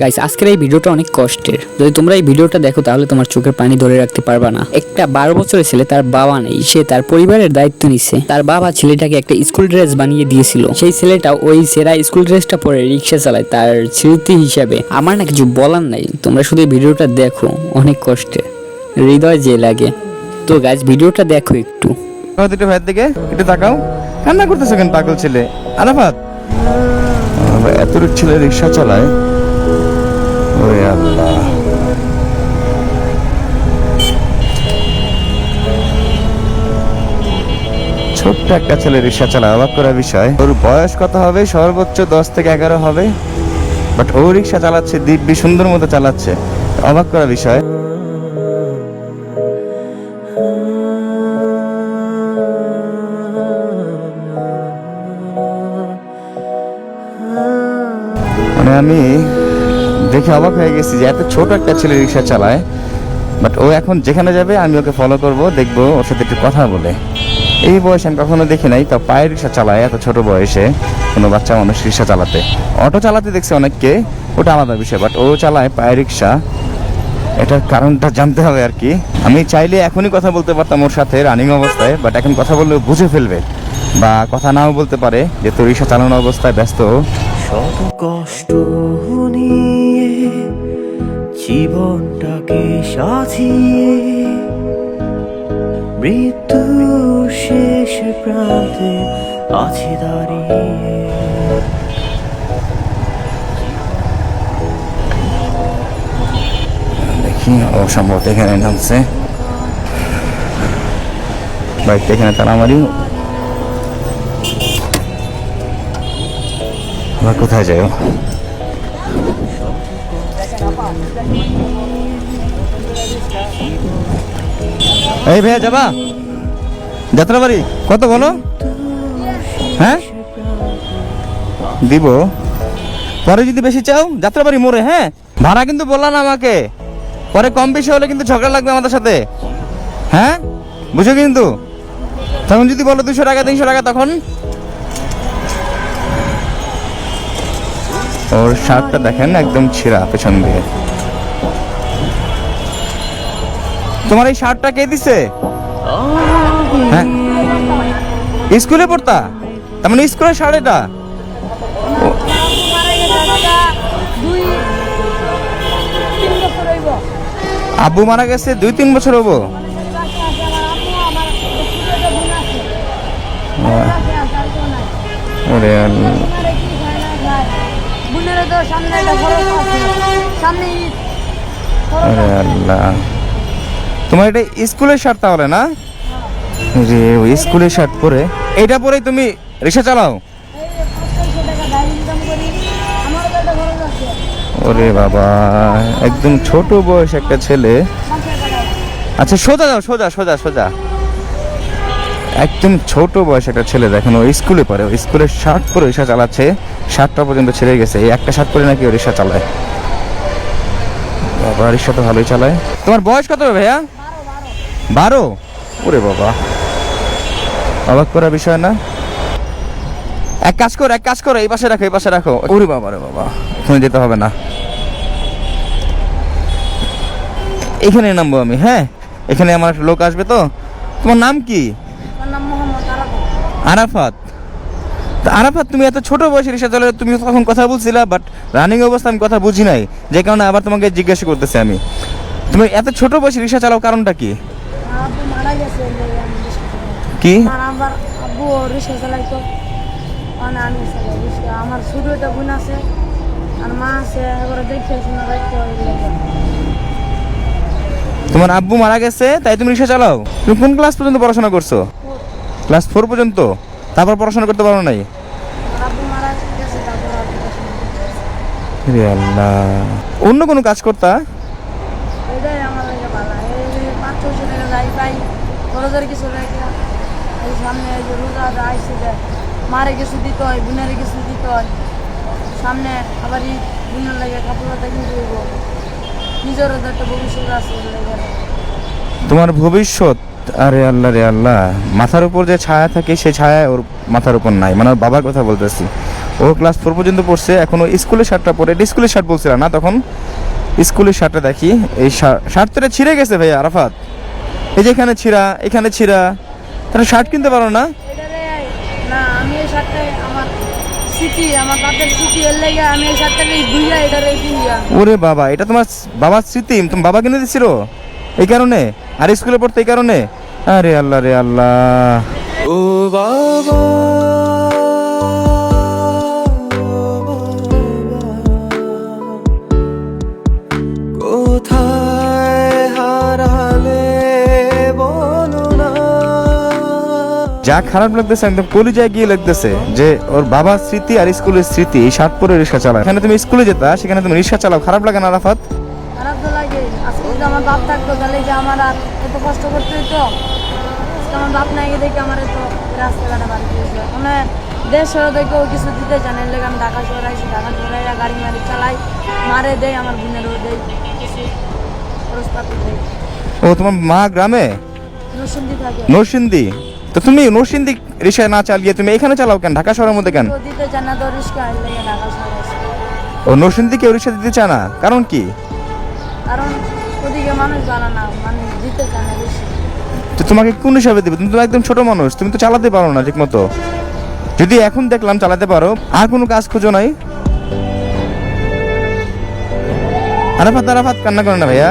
Guys আজকের এই ভিডিওটা অনেক কষ্টের। যদি তোমরা এই ভিডিওটা দেখো তাহলে তোমার চোখের পানি ধরে রাখতে পারবা না। একটা বারো বছরের ছেলে তার বাবা নেই। সে তার পরিবারের দায়িত্ব নিছে। তার বাবা ছেলেটাকে একটা স্কুল ড্রেস বানিয়ে দিয়েছিল। সেই ছেলেটা ওই সেরা স্কুল ড্রেসটা পরে রিক্সা চালায় তার স্মৃতি হিসাবে। আমার না কিছু বলার নাই। তোমরা শুধু এই ভিডিওটা দেখো। অনেক কষ্টে হৃদয় যে লাগে। তো গাইস ভিডিওটা দেখো একটু। একটু ভাইয়ের দিকে একটু তাকাও। কান্না করতেছে কেন পাগল ছেলে? আরাফাত। এত ছেলে রিক্সা চালায়। ছোট্ট একটা ছেলে রিক্সা চালায় অবাক করার বিষয়। ওর বয়স কত হবে? সর্বোচ্চ দশ থেকে এগারো হবে। বাট ও রিক্সা চালাচ্ছে, দিব্যি সুন্দর মতো চালাচ্ছে। অবাক করার বিষয়। মানে আমি দেখে অবাক হয়ে গেছি যে এত ছোট একটা ছেলে রিক্সা চালায় বাট ও এখন যেখানে যাবে আমি ওকে ফলো করব, দেখব, ওর সাথে একটু কথা বলে। এই বয়সে আমি কখনো দেখি নাই তা পায়ে রিক্সা চালায় এত ছোট বয়সে কোনো বাচ্চা মানুষ রিক্সা চালাতে। অটো চালাতে দেখছে অনেককে, ওটা আলাদা বিষয় বাট ও চালায় পায়ে রিক্সা। এটার কারণটা জানতে হবে আর কি। আমি চাইলে এখনই কথা বলতে পারতাম ওর সাথে রানিং অবস্থায় বাট এখন কথা বললে বুঝে ফেলবে বা কথা নাও বলতে পারে যে তোর রিক্সা চালানো অবস্থায় ব্যস্ত। কষ্ট জীবনটাকে সাজিয়ে মৃত্যু শেষ প্রান্তে আছে দাঁড়িয়ে। দেখি ও সম্ভবত এখানে নামছে। বাইকটা এখানে তারা মারি আবার কোথায় ও? এই ভাইয়া যাবা? যাত্রাবাড়ি কত বলো? হ্যাঁ? দিব। পরে যদি বেশি চাও যাত্রাবাড়ি মোড়ে হ্যাঁ? ভাড়া কিন্তু বললাম আমাকে। পরে কম বেশি হলে কিন্তু ঝগড়া লাগবে আমাদের সাথে। হ্যাঁ? বুঝো কিন্তু? তখন যদি বলো দুশো টাকা, তিনশো টাকা, তখন? ওর শার্টটা দেখেন, একদম ছিঁড়া, পেছন দিয়ে। তোমার এই শার্টটা কে দিছে? হ্যাঁ। স্কুলে পড়তা? তার মানে স্কুলের শার্ট এটা? আব্বু মারা গেছে দুই তিন বছর হব। ওরে আল্লাহ। তোমার এটা স্কুলের শার্ট তাহলে না? রে ওই স্কুলের শার্ট পরে। এটা পরেই তুমি রিক্সা চালাও? ওরে বাবা, একদম ছোট বয়স একটা ছেলে। আচ্ছা সোজা যাও, সোজা সোজা সোজা। একদম ছোট বয়স একটা ছেলে দেখেন, ও স্কুলে পড়ে, ও স্কুলের শার্ট পরে রিক্সা চালাচ্ছে। শার্টটা পর্যন্ত ছেড়ে গেছে, এই একটা শার্ট পরে নাকি ও রিক্সা চালায়? বাবা, রিক্সা তো ভালোই চালায়। তোমার বয়স কত ভাইয়া? বারো? ওরে বাবা। অবাক করার বিষয় না? এক কাজ করো এক কাজ করো এই পাশে রাখো এই পাশে রাখো। ওরে বাবা রে বাবা। এখানে যেতে হবে না। এখানে নামবো আমি হ্যাঁ? এখানে আমার একটা লোক আসবে তো? তোমার নাম কি? আরাফাত। আরাফাত? আরাফাত তুমি এত ছোট বয়সে রিক্সা চালালে তুমি তখন কথা বলছিলা বাট রানিং অবস্থা আমি কথা বুঝি নাই। যে কারণে আবার তোমাকে জিজ্ঞাসা করতেছি আমি। তুমি এত ছোট বয়সে রিক্সা চালাও কারণটা কি? কি? আমার আব্বু রিক্সা চালাইতো। আমি আমার ছোট একটা বোন আছে আর মা আছে এবারে শোনা রাখতে। তোমার আব্বু মারা গেছে তাই তুমি রিক্সা চালাও? তুমি কোন ক্লাস পর্যন্ত পড়াশোনা করছ? ক্লাস ফোর পর্যন্ত? তারপর পড়াশোনা করতে পারো নাই? অন্য কোনো কাজ করতা এটাই আমার লেগে ভালো এই যে পাঁচ ছশো টাকা যাই পাই খরচের কিছু রেখে, এই সামনে এই যে রোজা আইসে মারে কিছু দিতে হয়, বোনের কিছু দিতে হয়। সামনে আবার ঈদ, বোনের লাগে কাপড় কিনতে হইব। নিজেরও তো একটা ভবিষ্যৎ আছে তোমার ভবিষ্যৎ, আরে আল্লাহ রে আল্লাহ, মাথার উপর যে ছায়া থাকে সেই ছায়া ওর মাথার উপর নাই। মানে ওর বাবার কথা বলতেছি। ও ক্লাস ফোর পর্যন্ত পড়ছে, এখন ও স্কুলের শার্টটা পরে স্কুলের শার্ট বলছিল না তখন? স্কুলের শার্টটা দেখি, এই শার্ট শার্টটা ছিঁড়ে গেছে ভাই আরাফাত। এই যে এখানে ছিঁড়া এখানে ছিঁড়া। তাহলে শার্ট কিনতে পারো না? না আমি এই শার্টটা আমার স্মৃতি আমার বাপের স্মৃতি এর লেগে আমি এই শার্টটাকে ধুইয়া এটারে কিনিয়া ওরে বাবা এটা তোমার বাবার স্মৃতি? তোমার বাবা কিনে দিছিল? এই কারণে? আর স্কুলে পড়তে এই কারণে? আরে আল্লাহ রে আল্লাহ। ও বাবা। যা খারাপ লাগতেছে একদম কলিজায় গিয়ে লাগতেছে। যে ওর বাবার স্মৃতি আর স্কুলের স্মৃতি এই শার্ট পরে রিক্সা চালায়। এখানে তুমি স্কুলে যেতা সেখানে তুমি রিক্সা চালাও। খারাপ লাগে না আরাফাত? খারাপ তো লাগে। আজকে যদি আমার বাপ থাকতো তাহলে যে আমার আর এত কষ্ট করতে হতো আমার বাপ নাই দেখে আমার এত রাস্তাঘাটে বাড়ি দিয়েছে মানে দেশ দেখেও কিছু দিতে এর লেগে আমি ঢাকা শহরে আইসি ঢাকা শহরে গাড়ি মারি চালাই। মারে দেয় আমার বোনেরও দেয়। কিছু দেয়। ও তোমার মা গ্রামে? নসুন্দি থাকে। নরসিংদী? তো তুমি নরসিংদী রিক্সা না চালিয়ে তুমি এখানে চালাও কেন? ঢাকা শহরের মধ্যে কেন? ও নরসিংদী কেউ রিক্সা দিতে চায় না? কারণ কি? কারণ ওদিকে মানুষ জানা না মানে দিতে চান না তো তোমাকে কোন হিসাবে দেবে? তুমি তো একদম ছোট মানুষ তুমি তো চালাতে পারো না ঠিক মতো যদি এখন দেখলাম চালাতে পারো আর কোনো কাজ খুঁজো নাই? আরাফাত আরাফাত কান্না করে না ভাইয়া।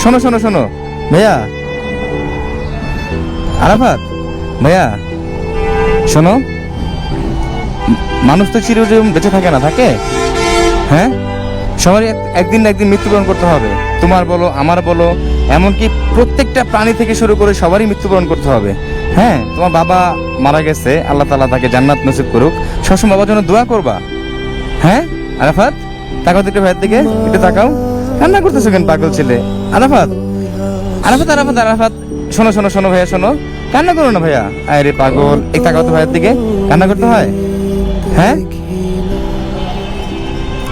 শোনো শোনো শোনো। ভাইয়া আরাফাত। ভাইয়া, শোনো মানুষ তো চিরজীবন বেঁচে থাকে না, থাকে? হ্যাঁ? সবারই একদিন না একদিন মৃত্যুবরণ করতে হবে। তোমার বলো, আমার বলো, এমনকি প্রত্যেকটা প্রাণী থেকে শুরু করে সবারই মৃত্যুবরণ করতে হবে। হ্যাঁ? তোমার বাবা মারা গেছে, আল্লাহ তালা তাকে জান্নাত নসিব করুক। সবসময় বাবার জন্য দোয়া করবা। হ্যাঁ? আরাফাত, তাকাও তো একটু ভাইয়ের দিকে, একটু তাকাও। কান্না করতেছো কেন পাগল ছেলে? আরাফাত আরাফাত আরাফাত আরাফাত। শোনো শোনো শোনো ভাইয়া, শোনো। কান্না করো না ভাইয়া। আরে পাগল এক তাকাও তো ভাইয়ের দিকে। কান্না করতে হয়? হ্যাঁ?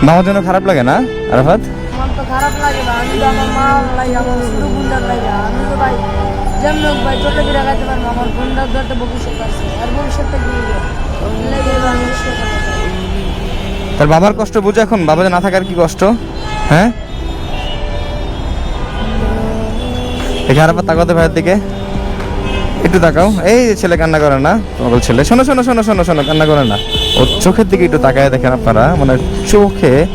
মামার জন্য খারাপ লাগে না আরাফাত? খারাপ লাগে না আমি তো আমার মা লাগে আমার ছোট বোনটার লাগে। আমি তো ভাই যেমন হোক ভাই ছোট করে গাইতে পারব আমার বোনটার তো ভবিষ্যৎ আছে আর ভবিষ্যৎটা কি। তার বাবার কষ্ট বুঝে এখন? বাবা যে না থাকার কি কষ্ট? হ্যাঁ? দেখে আরাফাত তাকাতে ভাইয়ের দিকে। একটু তাকাও। এই ছেলে কান্না করে না পাগল ছেলে। শোনো শোনো শোনো শোনো শোনো, কান্না করে না। ওর চোখের দিকে একটু তাকায় দেখেন আপনারা। মানে চোখে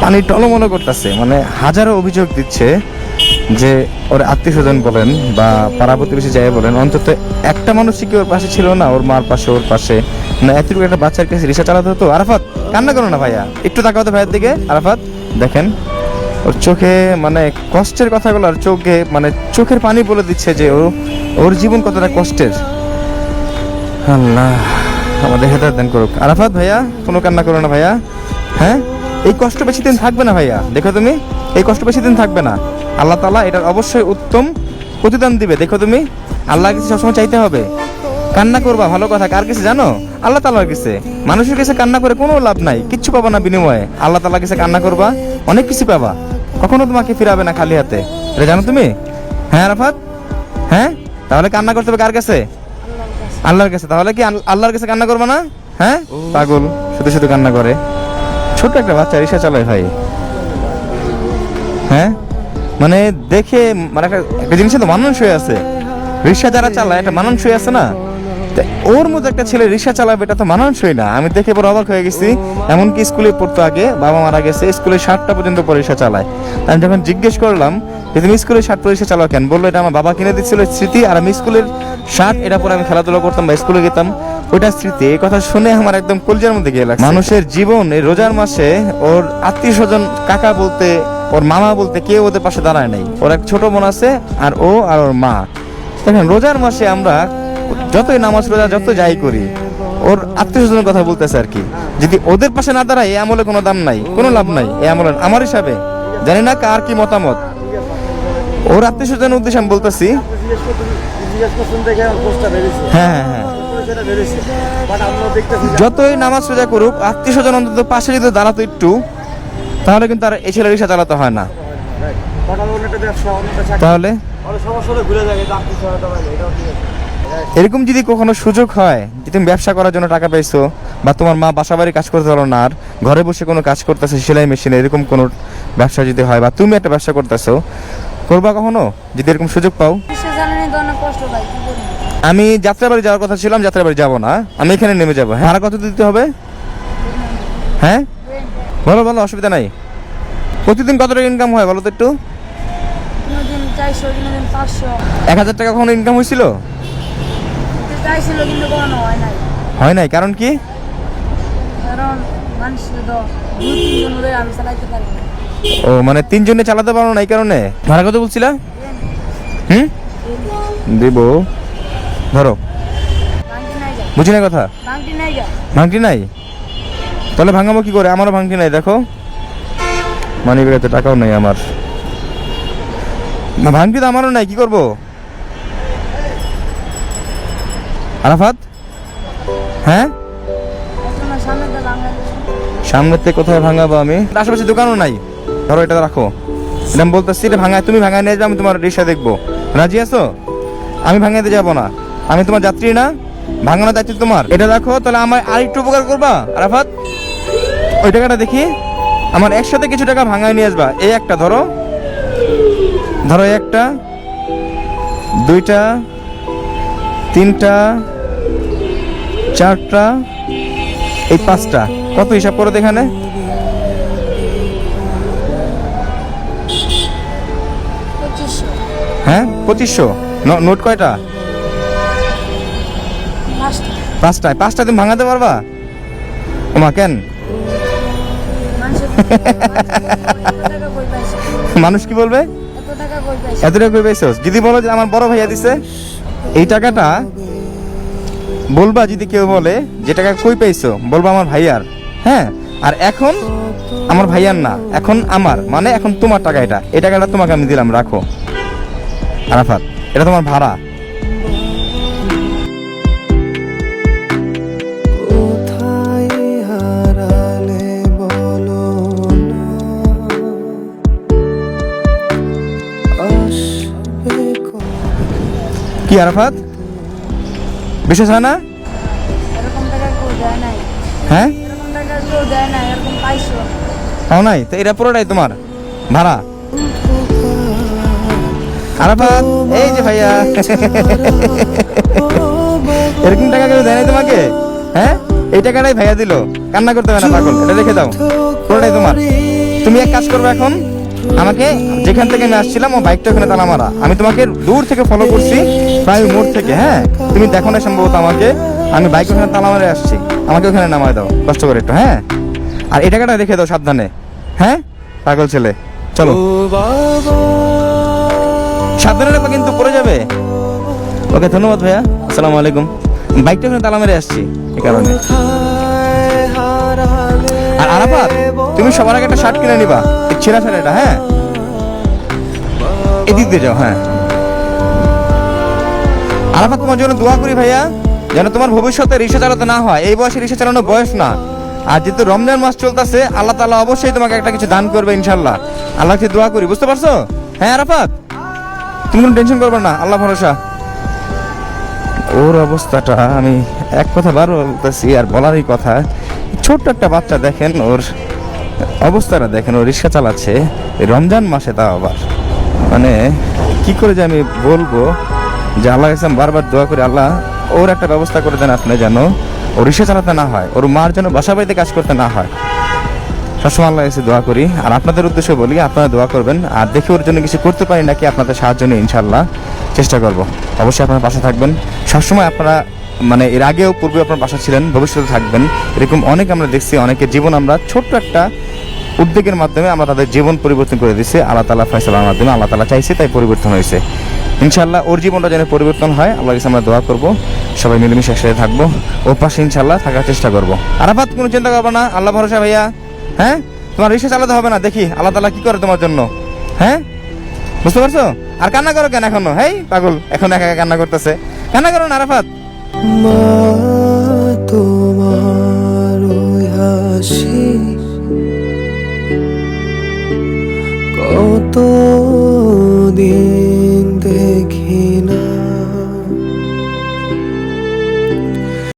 পানি টলমলো করতেছে। মানে হাজারো অভিযোগ দিচ্ছে যে ওর আত্মীয় স্বজন বলেন বা পাড়া প্রতিবেশী যাই বলেন, অন্তত একটা মানুষ কি ওর পাশে ছিল না? ওর মার পাশে, ওর পাশে? না, এতটুকু একটা বাচ্চার কাছে রিক্সা চালাতে হতো? আরাফাত, কান্না করো না ভাইয়া। একটু তাকাও তো ভাইয়ের দিকে। আরাফাত, দেখেন। ওর চোখে মানে কষ্টের কথাগুলো আর চোখে মানে চোখের পানি বলে দিচ্ছে যে ওর জীবন কতটা কষ্টের। আল্লাহ, আমাদের হেদায়ত দান করুক। আরাফাত ভাইয়া, কোনো কান্না করো না ভাইয়া। হ্যাঁ? এই কষ্ট বেশি দিন থাকবে না ভাইয়া। দেখো তুমি, এই কষ্ট বেশি দিন থাকবে না। আল্লাহ তালা এটার অবশ্যই উত্তম প্রতিদান দিবে। দেখো তুমি আল্লাহ কাছে সবসময় চাইতে হবে। কান্না করবা ভালো কথা। কার কাছে জানো? আল্লাহ তালার কাছে। মানুষের কাছে কান্না করে কোনো লাভ নাই কিচ্ছু পাবা না বিনিময়ে। আল্লাহ তালার কাছে কান্না করবা অনেক কিছু পাবা। কখনো তোমাকে ফিরাবে না খালি হাতে। এটা জানো তুমি? হ্যাঁ আরাফাত? হ্যাঁ? তাহলে কান্না করতে হবে কার কাছে? আল্লাহর কাছে। তাহলে কি আল্লাহর কাছে কান্না করবে না? হ্যাঁ? পাগল শুধু শুধু কান্না করে। ছোট একটা বাচ্চা রিক্সা চালায় ভাই। হ্যাঁ? মানে দেখে মানে একটা জিনিসে তো মানুষ হয়ে আছে। রিক্সা যারা চালায় একটা মানুষ হয়ে আছে না? ওর মতো একটা ছেলে রিক্সা চালাবে, এটা তো মানানসই না। আমি দেখে পরে অবাক হয়ে গেছি। এমনকি স্কুলে পড়তো আগে, বাবা মারা গেছে, স্কুলে সাতটা পর্যন্ত পরীক্ষা চালায়। তা আমি যখন জিজ্ঞেস করলাম যে, তুমি স্কুলে ষাট পরীক্ষা চালাও কেন? বলল, এটা আমার বাবা কিনে দিচ্ছিল স্মৃতি আর আমি স্কুলের শার্ট এটা পরে আমি খেলাধুলা করতাম বা স্কুলে যেতাম ওইটা স্মৃতি, এই কথা শুনে আমার একদম কলজার মধ্যে গিয়ে লাগছে। মানুষের জীবন, এই রোজার মাসে ওর আত্মীয় স্বজন কাকা বলতে, ওর মামা বলতে কেউ ওদের পাশে দাঁড়ায় নাই। ওর এক ছোট বোন আছে, আর ও আর ওর মা। দেখেন, রোজার মাসে আমরা যতই নামাজ রোজা যত যাই করি, ওর আত্মীয় স্বজনের কথা বলতেছে আর কি। যদি ওদের পাশে না দাঁড়ায়, এই আমলে কোনো দাম নাই, কোনো লাভ নাই, এই আমলে আমার হিসাবে, জানি না কার কি মতামত। ওর আত্মীয় স্বজনের উদ্দেশ্যে আমি বলতেছি হ্যাঁ হ্যাঁ হ্যাঁ। যতই নামাজ রোজা করুক আত্মীয় স্বজন অন্তত পাশে যদি দাঁড়াতো একটু, তাহলে কিন্তু আর এই ছেলে রিক্সা চালাতে হয় না। তাহলে? এরকম যদি কখনো সুযোগ হয় যে তুমি ব্যবসা করার জন্য টাকা পাইছো বা তোমার মা বাসা বাড়ি কাজ করতে পারো না আর ঘরে বসে কোনো কাজ করতেছে সেলাই মেশিনে এরকম কোনো ব্যবসা যদি হয় বা তুমি একটা ব্যবসা করতেছো করবা কখনো? যদি এরকম সুযোগ পাও? আমি যাত্রাবাড়ি যাওয়ার কথা ছিলাম যাত্রাবাড়ি যাব না। আমি এখানে নেমে যাব। হ্যাঁ ভাড়া কত দিতে হবে? হ্যাঁ? বলো বলো অসুবিধা নাই। প্রতিদিন কত টাকা ইনকাম হয় বলো তো একটু? এক হাজার টাকা কখনো ইনকাম হয়েছিল? চাইছিল কিন্তু কখনো হয় নাই। হয় নাই কারণ কি? কারণ মানুষ তো দুই তিনজন রয়ে আমি চালাইতে পারি না ও মানে তিনজনে চালাতে পারো না এই কারণে? ভাড়া কত বলছিলা? হুম? দিব। ধরো। বুঝি না কথা? ভাঙটি নাই তাহলে ভাঙাবো কি করে? আমারও ভাঙটি নাই দেখো। মানি বেড়াতে টাকাও নেই আমার। না ভাঙটি তো আমারও নাই কি করব? আরাফাত? হ্যাঁ? তোমার সামনে তো বাংলাদেশ সামনের থেকে কোথায় ভাঙাবো আমি? আশেপাশে দোকানও নাই। ধরো এটা রাখো। এটা আমি বলতেছি, এটা ভাঙায়, তুমি ভাঙায় নিয়ে যাও, আমি তোমার রিক্সা দেখব। রাজি আছো? আমি ভাঙাইতে যাব না। আমি তোমার যাত্রী না, ভাঙানোর দায়িত্ব তোমার। এটা দেখো তাহলে আমার আর একটু উপকার করবা, আরাফাত? ওই টাকাটা দেখি। আমার একসাথে কিছু টাকা ভাঙায় নিয়ে আসবা। এই একটা ধরো। ধরো একটা, দুইটা, তিনটা চারটা? এই পাঁচটা। কত হিসাব করো এখানে হ্যাঁ পঁচিশশো। নোট কয়টা? পাঁচটায়। পাঁচটা তুমি ভাঙাতে পারবা? ওমা কেন? মানুষ কি বলবে? এত টাকা কই পাইছো? যদি বলো যে আমার বড় ভাইয়া দিছে এই টাকাটা বলবা যদি কেউ বলে যে টাকা কই পাইছো? বলবা আমার ভাইয়ার। হ্যাঁ আর এখন আমার ভাইয়ার না এখন আমার মানে এখন তোমার টাকা এটা। এই টাকাটা তোমাকে আমি দিলাম রাখো। আরাফাত এটা তোমার ভাড়া? কি আরাফাত? বিশেষ হয় না? হ্যাঁ? নাই পাও নাই? তো এটা পুরোটাই তোমার? ভাড়া? আরাফাত এই যে ভাইয়া। এরকম টাকা কেউ দেয় নাই তোমাকে? হ্যাঁ? এই টাকাটাই ভাইয়া দিল। কান্না করতে হবে না পাগল। এটা রেখে দাও। পুরোটাই তোমার। তুমি এক কাজ করবে এখন। আমাকে যেখান থেকে আমি আসছিলাম ও বাইকটা ওখানে তালা মারা। আমি তোমাকে দূর থেকে ফলো করছি, প্রায় মোড় থেকে হ্যাঁ? তুমি দেখো না সম্ভবত আমাকে। আমি বাইক ওখানে তালা মারে আসছি। আমাকে ওখানে নামায় দাও, কষ্ট করে একটু হ্যাঁ? আর এই টাকাটা রেখে দাও সাবধানে হ্যাঁ? পাগল ছেলে, চলো। সাবধানে রাখো কিন্তু, পড়ে যাবে। ওকে, ধন্যবাদ ভাইয়া। আসসালামু আলাইকুম। বাইকটা ওখানে তালা মেরে আসছি এই কারণে। আর আরাফাত, তুমি সবার আগে একটা শার্ট কিনে নিবা। ছেঁড়া এটা হ্যাঁ। এদিক দিয়ে যাও হ্যাঁ। আরাফাত, তোমার জন্য দোয়া করি ভাইয়া, যেন তোমার ভবিষ্যতে রিক্সা চালাতে না হয়। এই বয়সে রিক্সা চালানোর বয়স না। আর যেহেতু রমজান মাস চলতেছে, আল্লাহ তালা অবশ্যই তোমাকে একটা কিছু দান করবে ইনশাল্লাহ আল্লাহ কাছে দোয়া করি, বুঝতে পারছ? হ্যাঁ আরাফাত? তুমি কোনো টেনশন করবে না, আল্লাহ ভরসা। ওর অবস্থাটা আমি এক কথা বারো বলতেছি আর বলারই কথা। ছোট্ট একটা বাচ্চা দেখেন ওর। অবস্থাটা দেখেন, ও রিক্সা চালাচ্ছে। রমজান মাসে তা আবার। মানে কি করে যে আমি বলব? যে আল্লাহ ইসলাম বারবার দোয়া করে, আল্লাহ, ওর একটা ব্যবস্থা করে দেন আপনি যেন ও রিক্সা চালাতে না হয়, ওর মার যেন বাসা বাড়িতে কাজ করতে না হয়। সবসময় আল্লাহ এসে দোয়া করি। আর আপনাদের উদ্দেশ্যে বলি, আপনারা দোয়া করবেন। আর দেখে ওর জন্য কিছু করতে পারি নাকি আপনাদের সাহায্য নিয়ে ইনশাল্লাহ চেষ্টা করব। অবশ্যই আপনারা পাশে থাকবেন। সবসময় আপনারা মানে এর আগেও পূর্বে আপনার পাশে ছিলেন, ভবিষ্যতে থাকবেন। এরকম অনেক আমরা দেখছি, অনেকের জীবন আমরা ছোট্ট একটা উদ্যোগের মাধ্যমে আমরা তাদের জীবন পরিবর্তন করে দিচ্ছি আল্লাহ তালা ফয়সালার মাধ্যমে আল্লাহ তালা চাইছে তাই পরিবর্তন হয়েছে। ইনশাল্লাহ ওর জীবনটা যেন পরিবর্তন হয় আল্লাহ কাছে আমরা দোয়া করব। সবাই মিলেমিশে একসাথে থাকব। ওর পাশে ইনশাল্লাহ থাকার চেষ্টা করব। আরাফাত, কোনো চিন্তা করব না, আল্লাহ ভরসা ভাইয়া। হ্যাঁ? তোমার রিক্সা চালাতে হবে না, দেখি আল্লাহ তালা কি করে তোমার জন্য। হ্যাঁ? বুঝতে পারছ? আর কান্না করো কেন এখনও? হেই, পাগল, এখন একা একা কান্না করতেছে। কান্না করো না, আরাফাত। মা